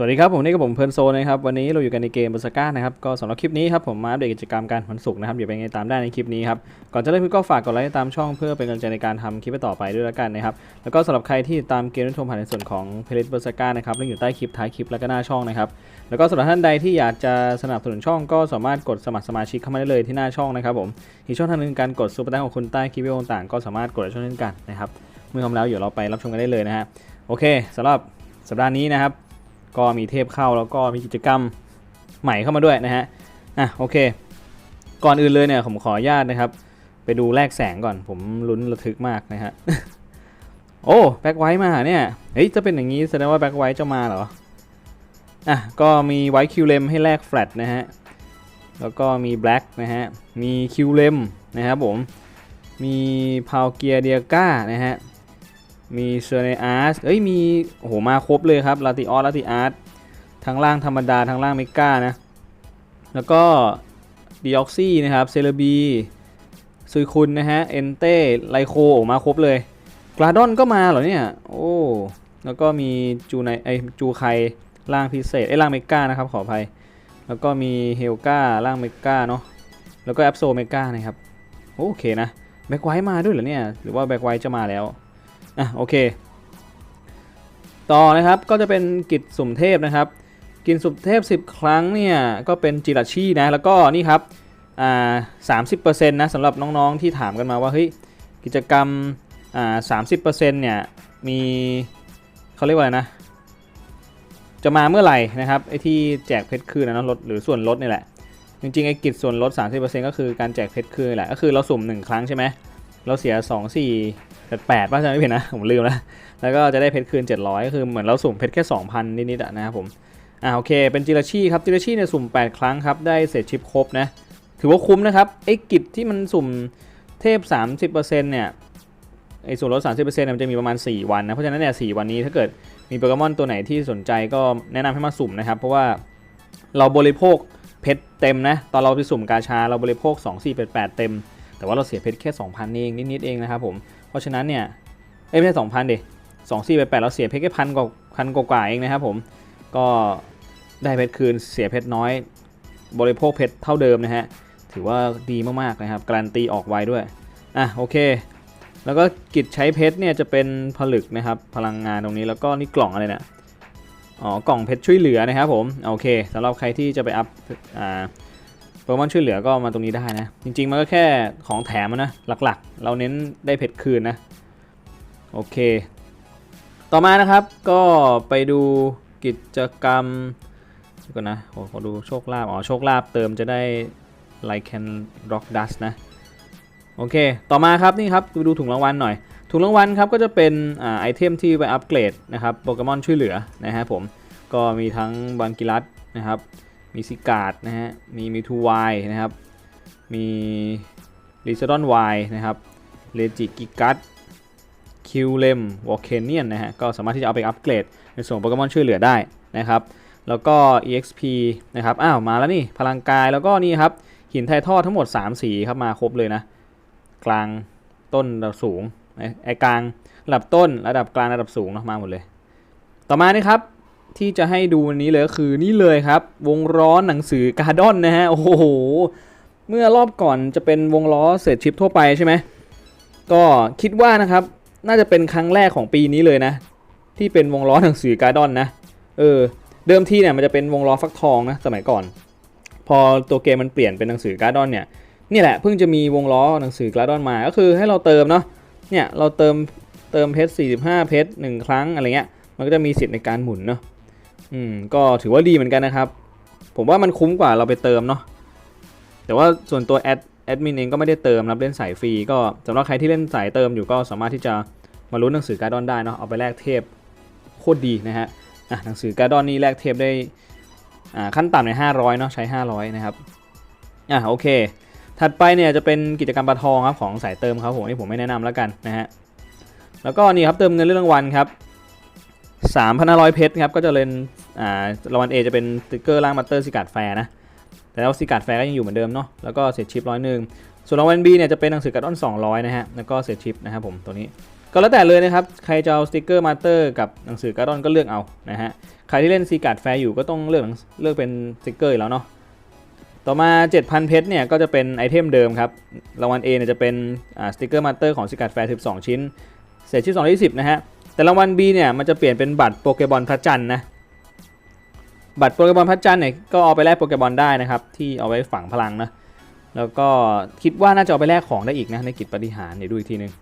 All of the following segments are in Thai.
สวัสดีครับผมนี่กับผมเพลินโซนะครับวันนี้เราอยู่กันในเกมบ r สก้านะครับก็สำหรับคลิปนี้ครับผมมาอัปเดตกิจกรรมการวันศุกร์นะครับเดี๋ยวไปไงตามได้ในคลิปนี้ครับก่อนจะเริ่มก็ฝากกดไลค์ตามช่องเพื่อเป็นกำลังใจในการทำคลิปต่อไปด้วยแล้วกันนะครับแล้วก็สำหรับใครที่ตามเกมรับชมผ่านในส่วนของเพลย์บ r สก้านะครับลิงก์อยู่ใต้คลิปท้ายคลิปแล้วก็หน้าช่องนะครับแล้วก็สำหรับท่านใดที่อยากจะสนับสนุนช่องก็สามารถกดสมัครสมาชิกเข้ามาได้เลยที่หน้าช่องนะครับผมอีกช่องทางนึงการกดซุปเปอร์แตงของคุณใต้คลิปวิดีโอต่างก็สามารถกดช่องเช่นกันนะครับเมื่อทำแล้วเดี๋ยวเราไปรับชมกันได้เลยนะฮะโอเคสำหรับสัปดาห์นี้นะครับ ก็มีเทพเข้าแล้วก็มีกิจกรรมใหม่เข้ามาด้วยนะฮะอะโอเค ก่อนอื่นเลยเนี่ยผมขออนุญาตนะครับ ไปดูแลกแสงก่อนผมลุ้นระทึกมากนะฮะโอ้แบ็คไวท์มาเนี่ยเฮ้ยจะเป็นอย่างนี้แสดงว่าแบ็คไวท์จะมาเหรออะก็มีไวท์คิวเลมให้แลกแฟลตนะฮะแล้วก็มีแบล็กนะฮะมีคิวเลมนะครับผมมีพาวเกียเดียก้านะฮะ มีเซเนอาร์สเอ้ยมีโอ้โหมาครบเลยครับลาติออสลาติอาร์สทั้งล่างธรรมดาทั้งล่างเมกานะ แล้วก็ดีออกซี่นะครับเซเลบีซุยคุณนะฮะเอนเต้ไลโคโอ้มาครบเลยกราดอนก็มาเหรอเนี่ย โอ้แล้วก็มีจูไนไอจูไคล่างพิเศษไอล่างเมกานะครับขออภัย แล้วก็มีเฮลกาล่างเมกาเนาะแล้วก็แอปโซเมกานะครับโอเคนะแบ็กไวท์มาด้วยเหรอเนี่ยหรือว่าแบ็กไวท์จะมาแล้ว อะโอเค ต่อนะครับก็จะเป็นกิจสุ่มเทพนะครับ กินสุ่มเทพ 10 ครั้งเนี่ยก็เป็นจิราชีนะแล้วก็นี่ครับอ่าสามสิบเปอร์เซ็นต์นะสำหรับน้องๆที่ถามกันมาว่าเฮ้ยกิจกรรมอ่าสามสิบเปอร์เซ็นต์เนี่ยมีเขาเรียกว่าอะไรนะ จะมาเมื่อไหร่นะครับไอ้ที่แจกเพชรคืนนะเนอะลดหรือส่วนลดนี่แหละจริงๆไอ้กิจส่วนลด 30%ก็คือการแจกเพชรคืนแหละก็คือเราสุ่ม 1 ครั้งใช่ไหม เราเสีย 2 4 8 8ป่ะจำไม่ผิดนะ ผมลืมแล้ว แล้วก็จะได้เพชรคืน 700 ก็คือเหมือนเราสุ่มเพชรแค่ 2,000 นิดๆนะครับผม อ่าโอเค เป็นจิราชีครับ จิราชีเนี่ยสุ่ม 8 ครั้งครับ ได้เศษชิปครบนะ ถือว่าคุ้มนะครับ ไอ้กิจที่มันสุ่มเทพ 30%เนี่ยไอ้ส่วนลด 30%เนี่ยมันจะมีประมาณ 4 วันนะ เพราะฉะนั้นเนี่ย4วันนี้ถ้าเกิดมีโปเกมอนตัวไหนที่สนใจก็แนะนำให้มาสุ่มนะครับ เพราะว่าเราบริโภคเพชรเต็มนะ ตอนเราไปสุ่มกาชาเราบริโภค 2 4 8 8 เต็ม แต่ว่าเราเสียเพชรแค่ 2,000 เองนิดๆเองนะครับผม เพราะฉะนั้นเนี่ยเอ้ยไม่ใช่สองพันดิสองสี่แปดเราเสียเพชรแค่พันกว่าพันกว่าเองนะครับผม ก็ได้เพชรคืนเสียเพชรน้อย บริโภคเพชรเท่าเดิมนะฮะ ถือว่าดีมากๆนะครับ การันตีออกไวด้วย อะโอเค แล้วก็กิจใช้เพชรเนี่ยจะเป็นผลึกนะครับ พลังงานตรงนี้แล้วก็นี่กล่องอะไรเนี่ย อ๋อกล่องเพชรช่วยเหลือนะครับผม โอเคสำหรับใครที่จะไปอัพ อ่า ปเกมอนช่วยเหลือก็มาตรงนี้ได้นะ จริง ๆ มันก็แค่ของแถมนะ หลักๆ เราเน้นได้เพชรคืนนะ โอเค ต่อมานะครับก็ไปดูกิจกรรมดูก่อนนะขอขอดูโชคลาภอ๋อโชคลาภเติมจะได้ไลแคนร็อกดัสนะ โอเค ต่อมาครับนี่ครับดูถุงรางวัลหน่อย ถุงรางวัลครับก็จะเป็นอไอเทมที่ไปอัปเกรดนะครับโปเกมอนช่วยเหลือนะฮะผม ก็มีทั้งบังกิรัสนะครับ มีซิกาดนะฮะ มีมิทูวายนะครับ มีลิซดอนวายนะครับ เลจิกิกัสคิวเลมวอลเคนเนียนนะฮะ ก็สามารถที่จะเอาไปอัปเกรด ในส่วนโปเกมอนช่วยเหลือได้นะครับ แล้วก็ EXP นะครับ อ้าว มาแล้วนี่ พลังกายแล้วก็นี่ครับ หินไททอดทั้งหมด 3 สีครับ มาครบเลยนะ กลางต้นระดับสูงไอ้ไอ้กลางระดับต้นระดับกลางระดับสูงเนาะมาหมดเลย ต่อมานี่ครับ ที่จะให้ดูวันนี้เลยคือนี่เลยครับ วงล้อหนังสือการ์ดอนนะฮะ โอ้โห เมื่อรอบก่อนจะเป็นวงล้อเศษชิปทั่วไปใช่ไหมก็คิดว่านะครับ น่าจะเป็นครั้งแรกของปีนี้เลยนะ ที่เป็นวงล้อหนังสือการ์ดอนนะ เออ เดิมทีเนี่ยมันจะเป็นวงล้อฟักทองนะสมัยก่อน พอตัวเกมมันเปลี่ยนเป็นหนังสือการ์ดอนเนี่ยนี่แหละเพิ่งจะมีวงล้อหนังสือการ์ดอนมา ก็คือให้เราเติมเนาะ เนี่ยเราเติมเติมเพชร45 เพชรหนึ่งครั้งอะไรเงี้ย มันก็จะมีสิทธิ์ในการหมุนเนาะ อืมก็ถือว่าดีเหมือนกันนะครับ ผมว่ามันคุ้มกว่าเราไปเติมเนาะแต่ว่าส่วนตัวแอดแอดมินเองก็ไม่ได้เติมนะเล่นสายฟรีก็สำหรับใครที่เล่นสายเติมอยู่ก็สามารถที่จะมาลุ้นหนังสือการ์ดอนได้เนาะเอาไปแลกเทพโคตรดีนะฮะอะหนังสือการ์ดอนนี่แลกเทพได้อ่าขั้นต่ำใน500เนาะใช้ 500 นะครับอะโอเค ถัดไปเนี่ยจะเป็นกิจกรรมปลาทองครับของสายเติมครับผมที่ผมไม่แนะนำแล้วกันนะฮะแล้วก็นี่ครับเติมเงินเรื่องรางวัลครับ 3,500เพชรครับก็จะเล่นอ่ารางวัล A จะเป็นสติ๊กเกอร์ล่างมัตเตอร์ซิการ์ดแฟร์นะแต่แล้วซิการ์ดแฟร์ก็ยังอยู่เหมือนเดิมเนาะแล้วก็เศษชิปร้อยหนึ่งส่วนรางวัล B เนี่ยจะเป็นหนังสือการ์ดออน200นะฮะแล้วก็เศษชิปนะครับผมตัวนี้ก็แล้วแต่เลยนะครับใครจะเอาสติกเกอร์มาสเตอร์กับหนังสือการ์ดอนก็เลือกเอานะฮะใครที่เล่นซีการ์ดแฟร์อยู่ก็ต้องเลือกเลือกเป็นสติกเกอร์แล้วเนาะต่อมา 7,000 เพชรเนี่ยก็จะเป็นไอเทมเดิมครับรางวัล A เนี่ยจะเป็นอ่าสติกเกอร์มาสเตอร์ของซีการ์ดแฟร์12 ชิ้น เศษชิ้น2 20 นะฮะ แต่รางวัล B เนี่ยมันจะเปลี่ยนเป็นบัตรโปเกบอลพระจันทร์นะบัตรโปเกบอลพระจันทร์เนี่ยก็เอาไปแลกโปเกบอลได้นะครับ ที่เอาไว้ฝังพลังนะแล้วก็คิดว่าน่าจะเอาไปแลกของได้อีกนะในกิจปฏิหารเดี๋ยวดูอีกทีนึง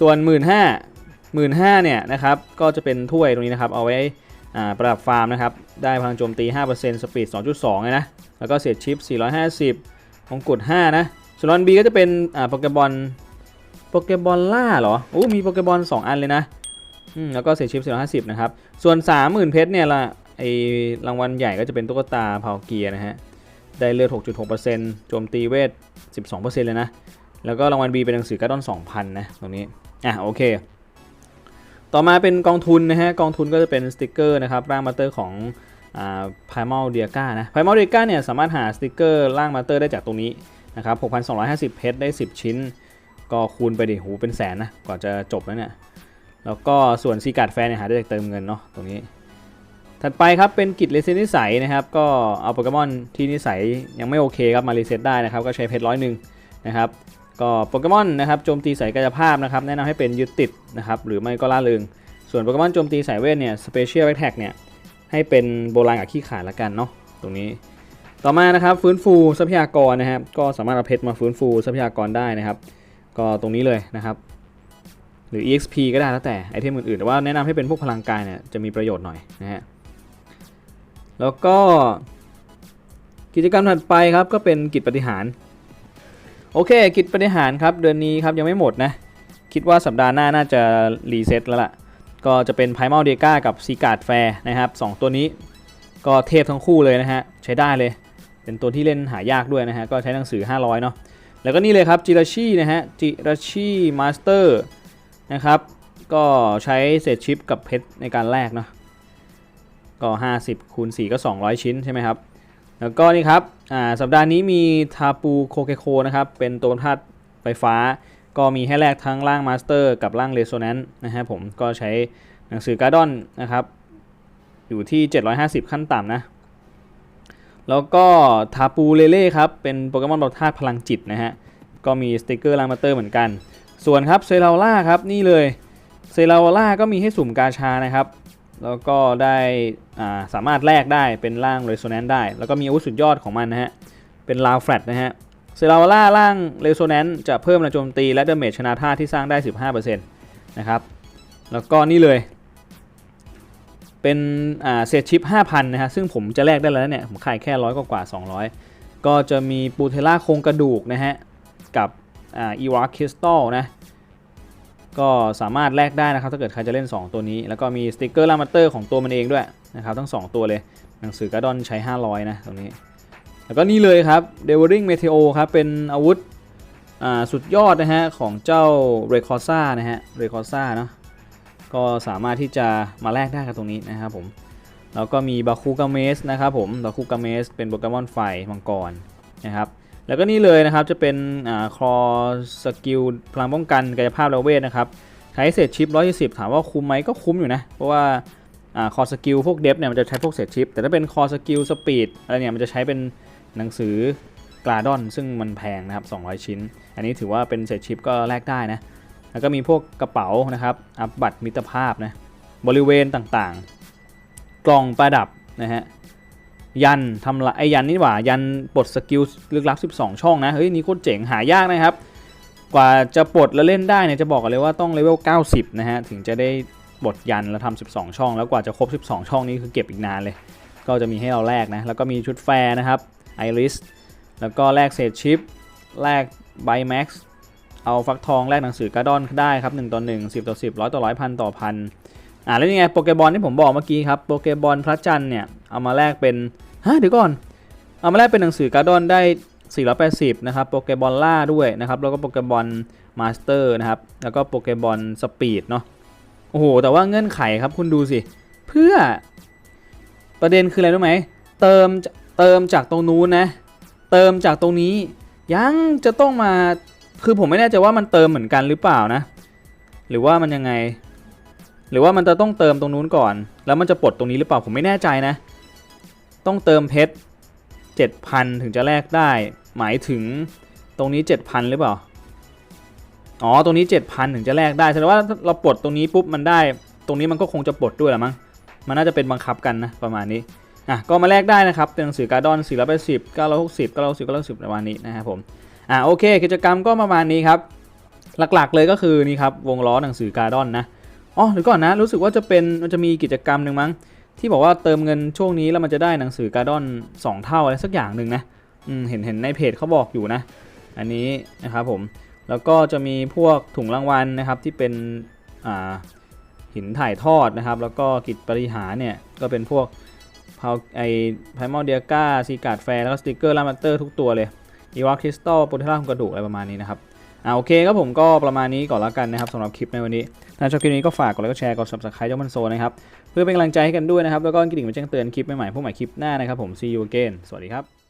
ส่วน 1 5 0 0 0 1 5 0 0 0เนี่ยนะครับก็จะเป็นถ้วยตรงนี้นะครับเอาไว้ประดับฟาร์มนะครับได้พลังโจมตี 5%สปีด 2.2เลยนะแล้วก็เศษชิป 450มงกุฎ5นะส่วนรอนบีก็จะเป็นโปเกบอลโปเกบอลล่าเหรอโอ้มีโปเกบอล2อันเลยนะ แล้วก็เศษชิป450 นะครับ ส่วน 30,000 เพชรเนี่ยละไอรางวัลใหญ่ก็จะเป็นตุ๊กตาพาเกียร์นะฮะ ได้เลือด 6.6%โจมตีเวท 12%เลยนะ แล้วก็รางวัล B เป็นหนังสือการ์ดอน2,000 นะ ตรงนี้ อะ โอเค ต่อมาเป็นกองทุนนะฮะ กองทุนก็จะเป็นสติกเกอร์นะครับร่างมาเตอร์ของอ่าพายมอลเดียก้านะพายมอลเดียก้าเนี่ยสามารถหาสติกเกอร์ร่างมาเตอร์ได้จากตรงนี้นะครับ 6,250 เพชรได้ 10 ชิ้น ก็คูณไปดิหูเป็นแสนนะก่อนจะจบแล้วเนี่ย แล้วก็ส่วนซีการ์ดแฟนเนี่ยหาได้จากเติมเงินเนาะตรงนี้ ถัดไปครับเป็นกิจเลเซนนิสัยนะครับ ก็เอาโปเกมอนที่นิสัยยังไม่โอเคครับมารีเซ็ตได้นะครับ ก็ใช้เพชรร้อยหนึ่งนะครับ ก็โปเกมอนนะครับโจมตีสายกายภาพนะครับแนะนำให้เป็นยึดติดนะครับหรือไม่ก็ล่าเริงส่วนโปเกมอนโจมตีสายเวทเนี่ยสเปเชียลแอ t แท็กเนี่ยให้เป็นโบราณกับขี้ขาดละกันเนาะตรงนี้ต่อมานะครับฟื้นฟูทรัพยากรนะครับก็สามารถเอาเพชรมาฟื้นฟูทรัพยากรได้นะครับ ก็ตรงนี้เลยนะครับ หรือ exp ก็ได้แล้วแต่ไอเทมอื่นๆ แต่ว่าแนะนำให้เป็นพวกพลังกายเนี่ยจะมีประโยชน์หน่อยนะฮะ แล้วก็กิจกรรมถัดไปครับก็เป็นกิจปฏิหาร โอเค กิจปฏิหารครับเดือนนี้ครับยังไม่หมดนะ คิดว่าสัปดาห์หน้าน่าจะรีเซ็ตแล้วล่ะ ก็จะเป็นไพมาลเดก้ากับซีการ์ดแฟร์นะครับสองตัวนี้ก็เทพทั้งคู่เลยนะฮะ ใช้ได้เลย เป็นตัวที่เล่นหายากด้วยนะฮะ ก็ใช้หนังสือ 500 เนาะแล้วก็นี่เลยครับจิราชินะฮะจิราชิมาสเตอร์ นะครับ ก็ใช้เศษชิปกับเพชรในการแลกเนาะก็ 50คูณ4ก็ 200 ชิ้นใช่ไหมครับ แล้วก็นี่ครับอ่าสัปดาห์นี้มีทาปูโคเคโคนะครับ เป็นตัวธาตุไฟฟ้า ก็มีให้แลกทั้งร่างมาสเตอร์กับร่างเรโซแนนซ์นะฮะผมก็ใช้หนังสือการ์ดอนนะครับ อยู่ที่ 750 ขั้นต่ำนะ แล้วก็ทาปูเลเล่ครับ เป็นโปเกมอนตัวธาตุพลังจิตนะฮะ ก็มีสติกเกอร์ร่างมาสเตอร์เหมือนกัน ส่วนครับเซราล่าครับนี่เลยเซราล่าก็มีให้สุ่มกาชานะครับ แล้วก็ได้าสามารถแลกได้เป็นร่าง Resonance ได้ แล้วก็มีอาวุธสุดยอดของมันนะฮะ เป็นลาวแฟลตนะฮะเซราล่าร่าง Resonance จะเพิ่มแรงโจมตีและเดเมจชนะท่าที่สร้างได้ 15%นะครับ แล้วก็นี่เลย เป็นเศษชิป 5,000 นะฮะ ซึ่งผมจะแลกได้แล้วเนี่ย ผมขายแค่ร้อยกว่า 200 ก็จะมีปูเทล่าโครงกระดูกนะฮะ กับ อ่าอีวาคริสตัลนะก็สามารถแลกได้นะครับถ้าเกิดใครจะเล่น 2 ตัวนี้ แล้วก็มีสติกเกอร์ลามาเตอร์ของตัวมันเองด้วยนะครับทั้ง 2 ตัวเลยหนังสือกร์ดอนใช้ 500 นะตรงนี้ แล้วก็นี่เลยครับ d e v o r i n g Meteo ครับ เป็นอาวุธอ่าสุดยอดนะฮะ ของเจ้า r e c o r s a นะฮะ r e c o r s a เนาะก็สามารถที่จะมาแลกได้กับตรงนี้นะครับผม แล้วก็มีบาคูกาเมสนะครับผมบาคูกาเมสเป็นโปเกมอนไฟมังกรนะครับ แล้วก็นี่เลยนะครับจะเป็นอคอสกิลพลังป้องกันกายภาพและเวทนะครับใช้เศษชิป 120 ถามว่าคุ้มไหมก็คุ้มอยู่นะ เพราะว่าอ่าคอสกิลพวกเดฟเนี่ยมันจะใช้พวกเศษชิป แต่ถ้าเป็นคอสกิลสปีดอะไรเนี่ยมันจะใช้เป็นหนังสือกลาดอน ซึ่งมันแพงนะครับ 200 ชิ้น อันนี้ถือว่าเป็นเศษชิปก็แลกได้นะ แล้วก็มีพวกกระเป๋านะครับ อัพบัตรมิตรภาพนะ บริเวณต่างๆ กล่องประดับนะฮะ ยันทำละไอยันนี่หว่ายันปลดสกิลลึกลับ 12 ช่องนะเฮ้ยนี่โคตรเจ๋งหายากนะครับ กว่าจะปลดแล้วเล่นได้เนี่ยจะบอกกันเลยว่าต้องเลเวล 90 นะฮะถึงจะได้ปลดยันแล้วทำ12 ช่อง แล้วกว่าจะครบ 12 ช่องนี้คือเก็บอีกนานเลย ก็จะมีให้เราแลกนะแล้วก็มีชุดแฟร์นะครับไอริสแล้วก็แลกเศษชิปแลกไบแม็กซ์เอาฟักทองแลกหนังสือการ์ดอนได้ครับ1ต่อ1 10 ต่อ 10 100 ต่อ100พันต่อพัน อ่าแล้วยังไงโปเกบอลที่ผมบอกเมื่อกี้ครับโปเกบอลพระจันทร์เนี่ยเอามาแลกเป็นฮะเดี๋ยวก่อน เอามาแลกเป็นหนังสือการ์ดอนได้ 480 นะครับโปเกบอลล่าด้วยนะครับแล้วก็โปเกบอลมาสเตอร์นะครับแล้วก็โปเกบอลสปีดเนาะโอ้โหแต่ว่าเงื่อนไขครับคุณดูสิ เพื่อประเด็นคืออะไรรู้ไหมเติมเติมจากตรงนู้นนะ เติมจากตรงนี้ยังจะต้องมาคือผมไม่แน่ใจว่ามันเติมเหมือนกันหรือเปล่านะ หรือว่ามันยังไง หรือว่ามันจะต้องเติมตรงนู้นก่อน แล้วมันจะปลดตรงนี้หรือเปล่าผมไม่แน่ใจนะ ต้องเติมเพชร7,000 ถึงจะแลกได้ หมายถึงตรงนี้ 7,000 หรือเปล่า อ๋อ ตรงนี้ 7,000 ถึงจะแลกได้แสดงว่าเราปลดตรงนี้ปุ๊บมันได้ ตรงนี้มันก็คงจะปลดด้วยละมั้ง มันน่าจะเป็นบังคับกันนะประมาณนี้ อะ ก็มาแลกได้นะครับ เป็นหนังสือการ์ดอน480 960 960 960ประมาณนี้นะครับผม อะโอเค กิจกรรมก็ประมาณนี้ครับ หลักๆเลยก็คือนี่ครับวงล้อหนังสือการ์ดอนนะ อ๋อเดี๋ยวก่อนนะ รู้สึกว่าจะเป็นมันจะมีกิจกรรมหนึ่งมั้ง ที่บอกว่าเติมเงินช่วงนี้แล้วมันจะได้หนังสือการ์ดอน 2 เท่าอะไรสักอย่างหนึ่งนะอืมเห็นเห็นในเพจเขาบอกอยู่นะ อันนี้นะครับผม แล้วก็จะมีพวกถุงรางวัลนะครับที่เป็นอ่าหินถ่ายทอดนะครับ แล้วก็กิจบริหารเนี่ยก็เป็นพวกพาวไอไพมอลเดียก้าซีการ์ดแฟร์แล้วก็สติกเกอร์ลามัตเตอร์ทุกตัวเลยอีวาคริสตัลโปรเทล่าของกระดูกอะไรประมาณนี้นะครับ อ่าโอเคครับผมก็ประมาณนี้ก่อนแล้วกันนะครับสำหรับคลิปในวันนี้ ถ้าชอบคลิปนี้ก็ฝากกดไลค์กดแชร์กด subscribe ช่องมันโซนะครับ เพื่อเป็นกำลังใจให้กันด้วยนะครับ แล้วก็กระดิ่งมาแจ้งเตือนคลิปใหม่ๆพวกใหม่คลิปหน้านะครับผม see you again สวัสดีครับ